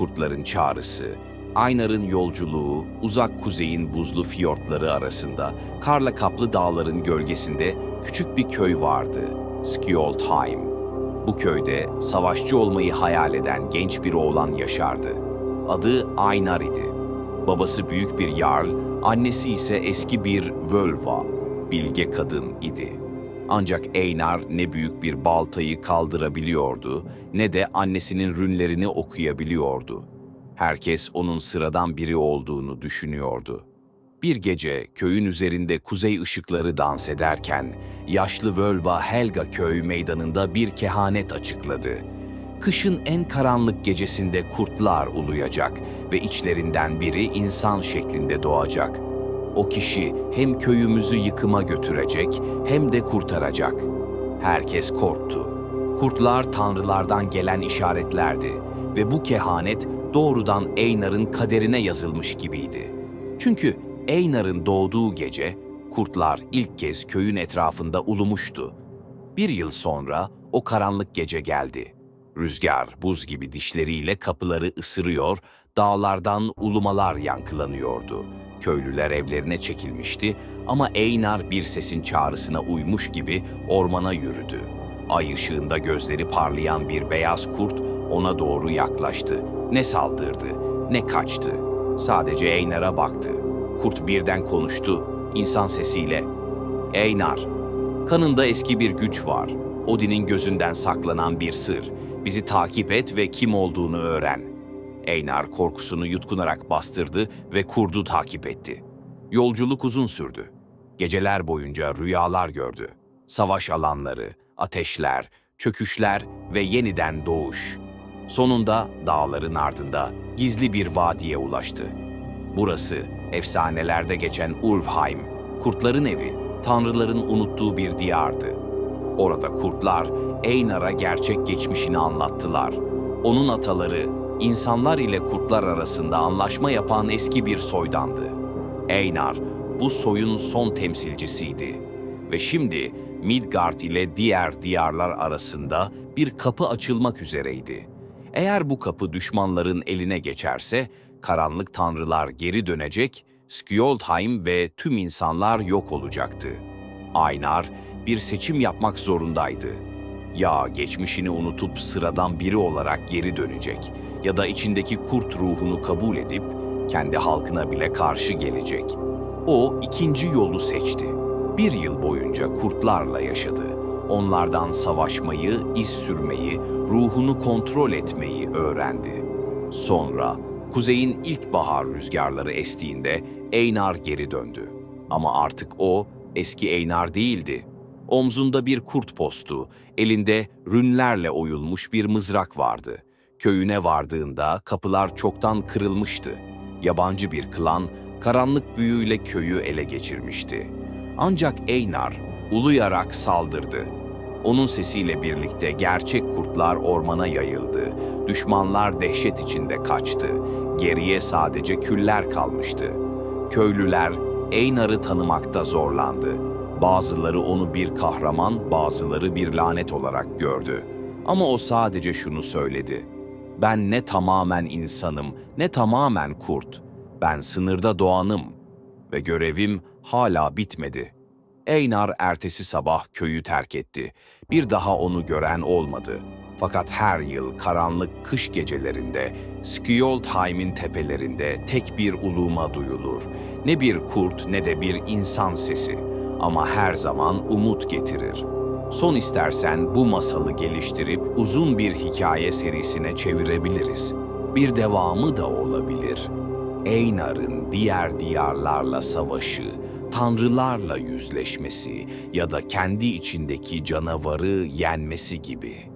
kurtların çağrısı, Aynar'ın yolculuğu, uzak kuzeyin buzlu fiyortları arasında, karla kaplı dağların gölgesinde küçük bir köy vardı, Skjoldheim. Bu köyde savaşçı olmayı hayal eden genç bir oğlan yaşardı. Adı Aynar idi. Babası büyük bir yarl, annesi ise eski bir völva, bilge kadın idi. Ancak Einar ne büyük bir baltayı kaldırabiliyordu ne de annesinin rünlerini okuyabiliyordu. Herkes onun sıradan biri olduğunu düşünüyordu. Bir gece köyün üzerinde kuzey ışıkları dans ederken yaşlı Völva Helga köy meydanında bir kehanet açıkladı. Kışın en karanlık gecesinde kurtlar uluyacak ve içlerinden biri insan şeklinde doğacak. O kişi hem köyümüzü yıkıma götürecek hem de kurtaracak. Herkes korktu. Kurtlar tanrılardan gelen işaretlerdi ve bu kehanet doğrudan Einar'ın kaderine yazılmış gibiydi. Çünkü Einar'ın doğduğu gece kurtlar ilk kez köyün etrafında ulumuştu. Bir yıl sonra o karanlık gece geldi. Rüzgar buz gibi dişleriyle kapıları ısırıyor, dağlardan ulumalar yankılanıyordu. Köylüler evlerine çekilmişti ama Einar bir sesin çağrısına uymuş gibi ormana yürüdü. Ay ışığında gözleri parlayan bir beyaz kurt ona doğru yaklaştı. Ne saldırdı, ne kaçtı. Sadece Einar'a baktı. Kurt birden konuştu, insan sesiyle. Einar, kanında eski bir güç var. Odin'in gözünden saklanan bir sır. Bizi takip et ve kim olduğunu öğren. Einar korkusunu yutkunarak bastırdı ve kurdu takip etti. Yolculuk uzun sürdü. Geceler boyunca rüyalar gördü. Savaş alanları, ateşler, çöküşler ve yeniden doğuş. Sonunda dağların ardında gizli bir vadiye ulaştı. Burası efsanelerde geçen Ulfheim, kurtların evi, tanrıların unuttuğu bir diyardı. Orada kurtlar Einar'a gerçek geçmişini anlattılar. Onun ataları insanlar ile kurtlar arasında anlaşma yapan eski bir soydandı. Einar bu soyun son temsilcisiydi ve şimdi Midgard ile diğer diyarlar arasında bir kapı açılmak üzereydi. Eğer bu kapı düşmanların eline geçerse karanlık tanrılar geri dönecek, Skjoldheim ve tüm insanlar yok olacaktı. Aynar bir seçim yapmak zorundaydı. Ya geçmişini unutup sıradan biri olarak geri dönecek ya da içindeki kurt ruhunu kabul edip kendi halkına bile karşı gelecek. O ikinci yolu seçti. Bir yıl boyunca kurtlarla yaşadı. Onlardan savaşmayı, iz sürmeyi, ruhunu kontrol etmeyi öğrendi. Sonra kuzeyin ilkbahar rüzgarları estiğinde Einar geri döndü. Ama artık o eski Einar değildi. Omzunda bir kurt postu, elinde rünlerle oyulmuş bir mızrak vardı. Köyüne vardığında kapılar çoktan kırılmıştı. Yabancı bir klan karanlık büyüyle köyü ele geçirmişti. Ancak Einar uluyarak saldırdı. Onun sesiyle birlikte gerçek kurtlar ormana yayıldı. Düşmanlar dehşet içinde kaçtı. Geriye sadece küller kalmıştı. Köylüler Einar'ı tanımakta zorlandı. Bazıları onu bir kahraman, bazıları bir lanet olarak gördü. Ama o sadece şunu söyledi. Ben ne tamamen insanım, ne tamamen kurt. Ben sınırda doğanım ve görevim hala bitmedi. Einar ertesi sabah köyü terk etti. Bir daha onu gören olmadı. Fakat her yıl karanlık kış gecelerinde Skjoldheim'in tepelerinde tek bir uluma duyulur. Ne bir kurt ne de bir insan sesi ama her zaman umut getirir. Son istersen bu masalı geliştirip uzun bir hikaye serisine çevirebiliriz. Bir devamı da olabilir. Einar'ın diğer diyarlarla savaşı, tanrılarla yüzleşmesi ya da kendi içindeki canavarı yenmesi gibi.